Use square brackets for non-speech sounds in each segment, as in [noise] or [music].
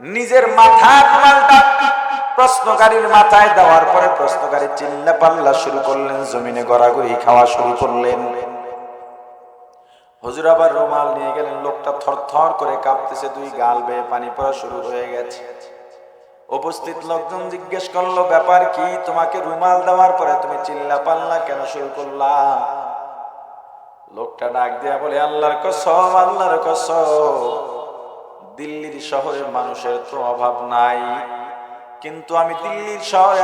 নিজের প্রশ্নকারীর মাথায় দেওয়ার পরে প্রশ্নকারী চিল্লা পাল্লা শুরু করলেন, জমিনে গড়াগড়ি খাওয়া শুরু করলেন। হুজুর আবার রুমাল নিয়ে গেলেন, লোকটা থরথর করে কাঁপতেছে, দুই গাল বেয়ে পানি পড়া শুরু হয়ে গেছে। উপস্থিত লোকজন জিজ্ঞেস করল, ব্যাপার কি? তোমাকে রুমাল দেওয়ার পরে তুমি চিল্লা পাল্লা কেন শুরু করলা? লোকটা ডাক দিয়া বলে, আল্লাহর কসম আল্লাহর কসম। দিল্লির শহরের মানুষের তো অভাব নাই। কিন্তু আমি দিল্লির শহরে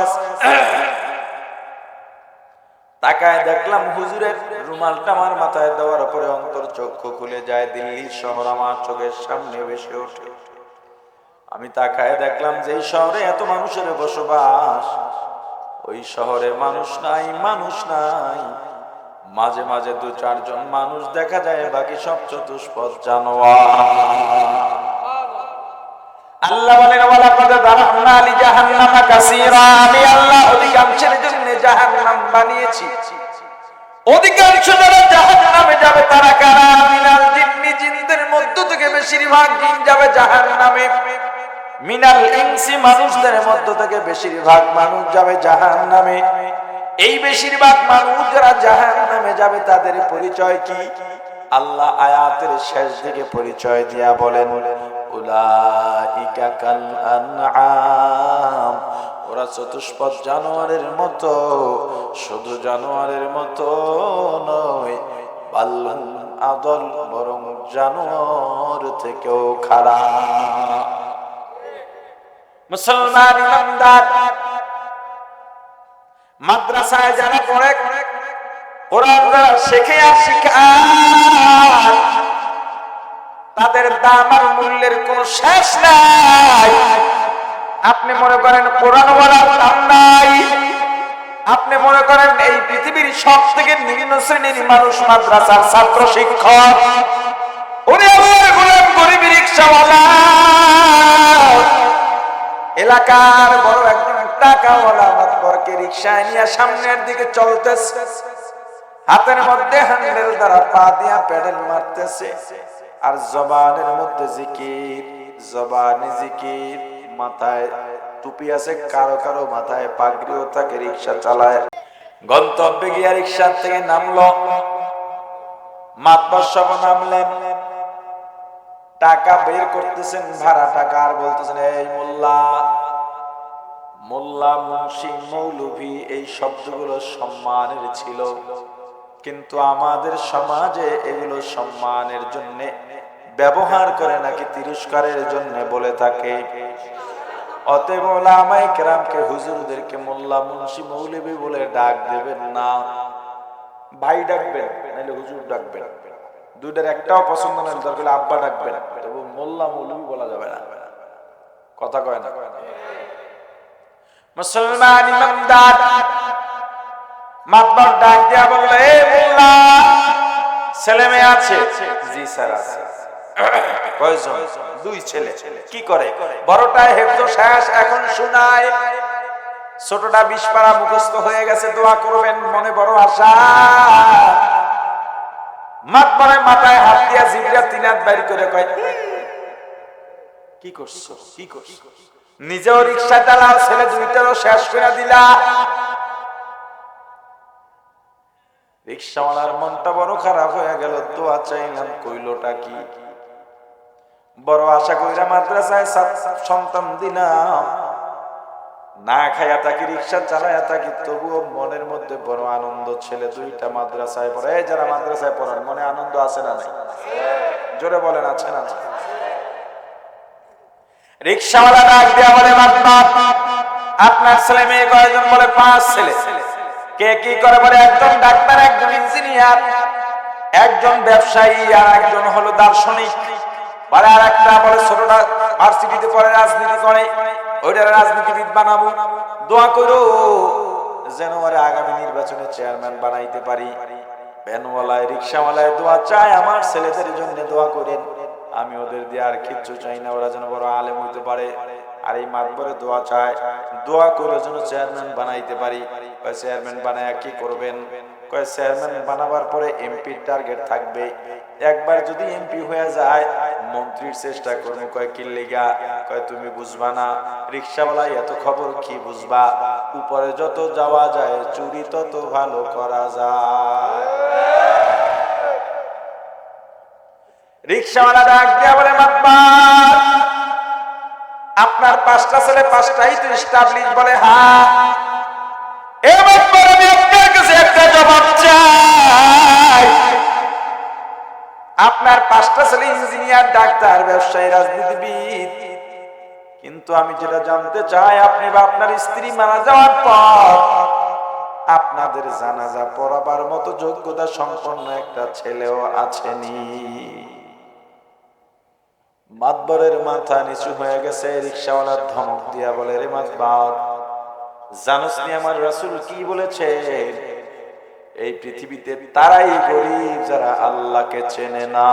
তাকায় দেখলাম হুজুরের রুমালটা আমার মাথায় দেওয়ার পরে অন্তর চক্ষু খুলে যায়। দিল্লির শহর আমার চোখের সামনে ভেসে ওঠে। আমি তাকায় দেখলাম যে শহরে এত মানুষের বসবাস। ওই শহরে মানুষ নাই মানুষ নাই। মাঝে মাঝে দু চারজন মানুষ দেখা যায়, বাকি সব চতুষ্পদ জানোয়ার। আল্লাহ বলেন ওয়ালা কদ লি জাহান্নামা কাসীরা। আমি আল্লাহ অধিকাংশের জন্য জাহান্নাম বানিয়েছি। অধিকাংশ যারা জাহান্নামে যাবে, তারা কারা? মিনাল জিন্নি, জিনদের মধ্য থেকে বেশিরভাগ জিন যাবে জাহান্নামে। মিনাল ইনসি, মানুষদের মধ্য থেকে বেশিরভাগ মানুষ যাবে জাহান্নামে। এই বেশিরভাগ মানুষ যারা জাহান নামে যাবে, তাদের পরিচয় কি? আল্লাহ আয়াতের শেষ দিকে পরিচয় দিয়া বলেন ওরা চতুষ্পদ জানোয়ারের মতো, শুধু জানোয়ারের মতো নয় আদল বরং জানোয়ার থেকেও খারাপ। মুসলমান ইমানদার মাদ্রাসায় যারা পড়ে কোরআন যারা শেখে আর শিখায়। তাদের দাম আর মূল্যের কোন শেষ নাই। আপনি মনে করেন কোরআন ওয়ালার দাম নাই। আপনি মনে করেন এই পৃথিবীর সব থেকে নিম্ন শ্রেণির মানুষ মাদ্রাসার ছাত্র শিক্ষক। উনি আমার গোলাম গরিব রিক্সাওয়ালা। এলাকার বড় একজন টাকাওয়ালা মাতবরকে রিক্সায় নিয়ে সামনের দিকে চলতেছে। হাতের মধ্যে হ্যান্ডেল দ্বারা পা দিয়া প্যাডেল মারতেছে। আর জবানের মধ্যে জিকির, জবানে জিকির, মাথায় টুপি আছে, কারও কারও মাথায় পাগড়িও থাকে, রিক্সা চালায়। গন্তব্যে গিয়া রিক্সার থেকে নামলো। মাতবার নামলেন। টাকা বের করতেছেন, ভাড়া টাকা, আর বলতেছেন, এই মোল্লা মোল্লা, মুন্সি, মৌলভী, এই শব্দগুলো সম্মানের ছিল। কিন্তু আমাদের সমাজে এগুলো সম্মানের জন্য, ব্যবহার করে নাকি তিরস্কারের জন্য বলে থাকে। অতএব ওলামায়ে কেরামকে হুজুরদেরকে মোল্লা, মুন্সি, মৌলভী বলে ডাক দেবেন না। ভাই ডাকবেন, নাহলে হুজুর ডাকবেন। দুইটার একটাও পছন্দ নয় দরকার আব্বা ডাকবেন। তবু মোল্লা, মৌলভী বলা যাবে না। কথা কয় না। মুসলমান ইমানদার মাতবার ডাক দিয়া বললে মোল্লা, ছেলে মেয়ে আছে? জি, স্যার, আছে। [clears throat] কয়জন? দুই ছেলে। কি করে? বড়টায় হেফজ শেষ এখন শোনায়। ছোটটা বিশ পাড়া মুখস্থ হয়ে গেছে, দোয়া করবেন, মনে বড় আশা। মাতবারে মাথায় হাত দিয়া জিবরা তিনাত বাইর করে কয়, কি করছ? কি করছ? নিজেও রিক্সা চালাও ছেলে দুইটারও শেষ করে দিলা। রিক্সাওয়ালার মনটা বড় খারাপ হয়ে গেল, দোয়া চাইলাম, কইলোটা কি? বড় আশা কইরা মাদ্রাসায় সাত- সন্তান দিলাম। না খাইয়া থাকি, রিক্সা চালাইয়া থাকি, তবুও মনের মধ্যে বড় আনন্দ, ছেলে দুইটা মাদ্রাসায় পড়ে। যারা মাদ্রাসায় পড়েন মনে আনন্দ আছে না নাই? জোরে বলেন, আছে না? রিক্সাওয়ালা ডাক দিয়া বলে, বাপ আপনার ছেলে মেয়ে কয়জন? বলে, পাঁচ ছেলে। কে কি করে বলে, একজন ডাক্তার, একজন ইঞ্জিনিয়ার, একজন ব্যবসায়ী আর একজন হলো দার্শনিক। বলে আর একটা বলে, ছোটটা ভার্সিটিতে রাজনীতি করে। ওইটা রাজনীতিবিদ বানাবো। দোয়া করো যেন ওরা আগামী নির্বাচনে চেয়ারম্যান বানাইতে পারি। ভ্যানওয়ালায় রিক্সাওয়ালায় দোয়া চায়, আমার ছেলেদের জন্য দোয়া করেন। আমি ওদের দিয়ে আর কিচ্ছু চাই না, ওরা যেন বড় আলেম হইতে পারে। আর এই মাতবরে দোয়া চায়, দোয়া করে যেন চেয়ারম্যান বানাইতে পারি। চেয়ারম্যান বানায় কি করবেন? কয়, চেয়ারম্যান বানাবার পরে টার্গেট থাকবে। একবার যদি এমপি হয়ে যায়, মন্ত্রীর চেষ্টা কয় কয়, তুমি বুঝবা না। রিক্সাওয়ালা এত খবর কি বুঝবা? উপরে যত যাওয়া যায়, চুরি তত ভালো করা যায়। রিক্সাওয়ালা ডাক দিয়া বলে মাতবার আপনার পাঁচটা ছেলে পাঁচটাই তো স্টাবলিশ বলে হ্যাঁ এবার আমি আপনার কাছে একটা জবাব চাই। আপনার পাঁচটা ছেলে ইঞ্জিনিয়ার, ডাক্তার, ব্যবসায়ী, রাজনীতিবিদ। কিন্তু আমি যেটা জানতে চাই, আপনি বা আপনার স্ত্রী মারা যাওয়ার পর আপনাদের জানাজা পড়াবার মতো যোগ্যতা সম্পন্ন একটা ছেলেও আছেনি। মাতবরের মাথা নিচু হয়ে গেছে, রিক্সাওয়ালার ধমক দিয়া বলে, রে মাতবার, জানোস নি আমার রাসূল কি বলেছে? এই পৃথিবীতে তারাই গরিব যারা আল্লাহকে চেনে না।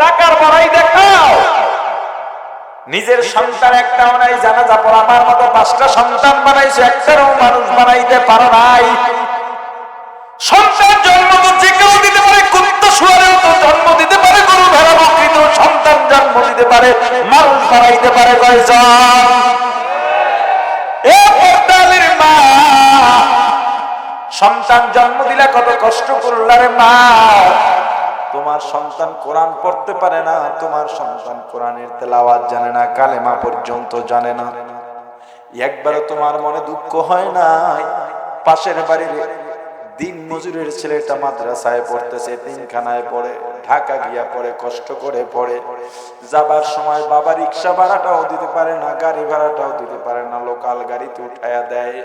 টাকার বড়াই দেখাও। নিজের সন্তান একটাও নাই, জানাজা পড়াবার মতো পাঁচটা সন্তান বানাইছে, একটারও মানুষ বানাইতে পারো নাই। সন্তান জন্ম জন্ম দিতে পারে, গরু ভেড়া বকরিত সন্তান জন্ম দিতে পারে মানুষ বানাইতে পারে সন্তান জন্ম দিলা কত কষ্ট করলারে মা। তোমার সন্তান কোরআন পড়তে পারে না, তোমার সন্তান কোরআনের তেলাওয়াত জানে না, কালেমা পর্যন্ত জানে না। একবারও তোমার মনে দুঃখ হয় নাই, পাশের বাড়ির দিন মজুরের ছেলেটা মাদ্রাসায় পড়তেছে, তিনখানায় পড়ে, ঢাকা গিয়া পড়ে, কষ্ট করে পড়ে। যাবার সময় বাবা রিক্সা ভাড়াটাও দিতে পারে না, গাড়ি ভাড়াটাও দিতে পারে না, লোকাল গাড়িতে উঠায়া দেয়।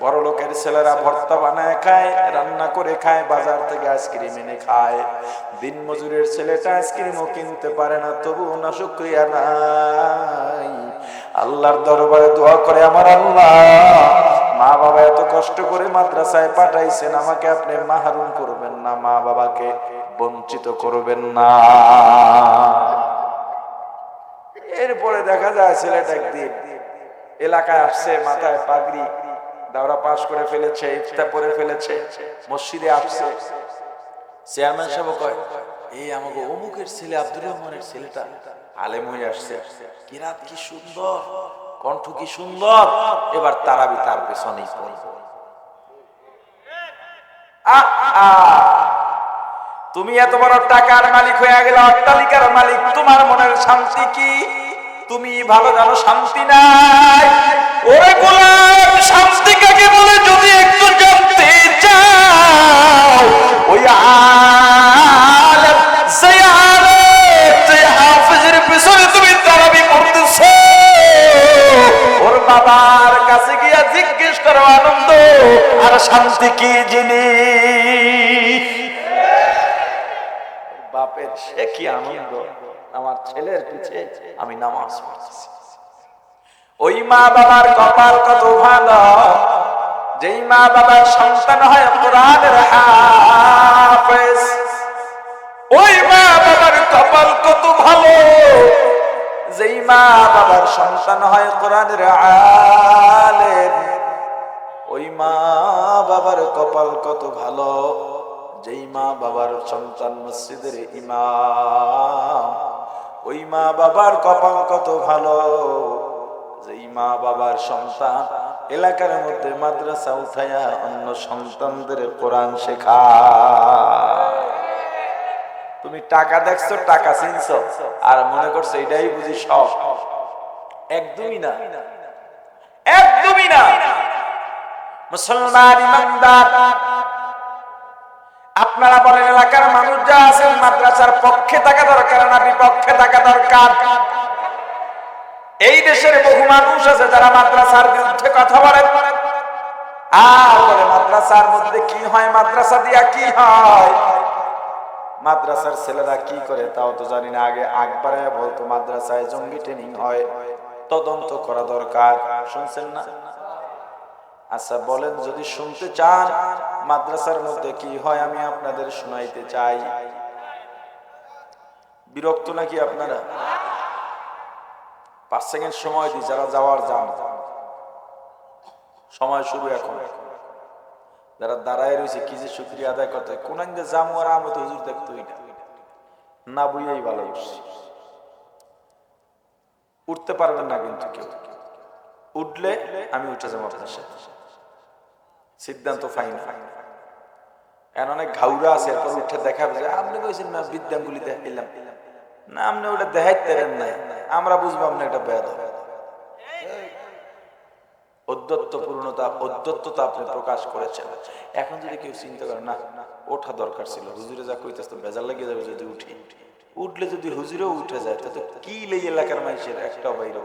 বড় লোকের ছেলেরা ভর্তা বানায় খায়, রান্না করে খায়, বাজার থেকে আইসক্রিম এনে খায়। দিন মজুরের ছেলেটা আইসক্রিমও কিনতে পারে না তবু না শুক্রিয়া নাই। আল্লাহর দরবারে দোয়া করে আমার আল্লাহ। মা বাবা এত কষ্ট করে মাদ্রাসায় পাঠাইছেন, আমাকে আপনি মাহরুম করবেন না মা বাবাকে বঞ্চিত করবেন না। এরপরে দেখা যায় ছেলেটা একদিন এলাকায় আসছে, মাথায় পাগড়ি, দাওরা পাশ করে ফেলেছে, ইফতা পরে ফেলেছে, মসজিদে আসছে। চেয়ারম্যান সাহেব কয়, এই আমাকে অমুকের ছেলে, আব্দুর রহমানের ছেলেটা আলেম হয়ে আসছে। কি রাত, কি সুন্দর। কণ্ঠ কি সুন্দর? এবার তারাবি তার পেছনেই। তুমি এত বড় টাকার মালিক হয়ে গেলে অট্টালিকার মালিক, তোমার মনের শান্তি কি? তুমি ভালো জানো শান্তি নাই। ওরে গোলাম শান্তি কাকে বলে? যদি একটু জানতে চাও, ওই আর শান্তি কি জিনিস বাপের, সে কি আনন্দ? আমার ছেলের পিছে আমি নামাজ পড়তেছি ওই মা বাবার কপাল কত ভালো। যেই মা বাবার সন্তান হয় কোরআনের হাফেজ, ওই মা বাবার কপাল কত ভালো। যেই মা বাবার সন্তান হয় কোরআনের আলেম মা বাবার কপাল কত ভালো, যেই মা বাবার সন্তান মসজিদের ইমাম, ওই মা বাবার কপাল কত ভালো, যেই মা বাবার সন্তান এলাকার মধ্যে মাদ্রাসা উঠাইয়া অন্য সন্তানদের কোরআন শেখা তুমি টাকা দেখছ, টাকা চিনছো, আর মনে করছ এটাই বুঝি সব। একদমই না একদমই না মুসলমান ইমানদার। আপনারা বলেন, এলাকার মানুষ যা আছেন মাদ্রাসার পক্ষে থাকা দরকার না বিপক্ষে থাকা দরকার? এই দেশের বহু মানুষ আছে যারা মাদ্রাসার বিরুদ্ধে কথা বলেন বলে, মাদ্রাসার মধ্যে কি হয়? মাদ্রাসা দিয়া কি হয়? মাদ্রাসার ছেলেরা কি করে? তাও তো জানি না। আগে আকবারে বলতো, মাদ্রাসায় জঙ্গি ট্রেনিং হয়। তদন্ত করা দরকার। শুনছেন না? আচ্ছা বলেন, যদি শুনতে চান, মাদ্রাসার মধ্যে কি হয়, আমি আপনাদের শোনাইতে চাই। বিরক্ত নাকি আপনারা? পাঁচ সেকেন্ড সময় দিই, যারা যাওয়ার যান। সময় শুরু এখন। যারা দাঁড়ায় রয়েছে, কি যে শুক্রিয়া আদায় করতে কোন জামু আর আমি তো হুজুর না না বুঝেই ভালো উঠতে পারবেন না কিন্তু কেউ। উঠলে আমি উঠে যাব আপনার সাথে। সিদ্ধান্ত ফাইন। এখন অনেক ঘাউরা আছে, এরপর উঠে দেখাবে যে, আপনি কইছেন না বিদ্যাঙ্গুলি দেখাইলাম? না, আপনি ওটা দেখাইতে নাই। আমরা বুঝব আপনি একটা বেদ অধ্যত্ত পূর্ণতা অধ্যত্ততা আপনি প্রকাশ করেছেন। এখন যদি কেউ চিন্তা করে, না, ওঠা দরকার ছিল, হুজুরে যা কইতেছে তো বেজার লেগে যাবে যদি উঠি। উঠলে যদি হুজুরেও উঠে যায়, তাতে কি লেগে এলাকার মানুষের? একটাও বাইরে।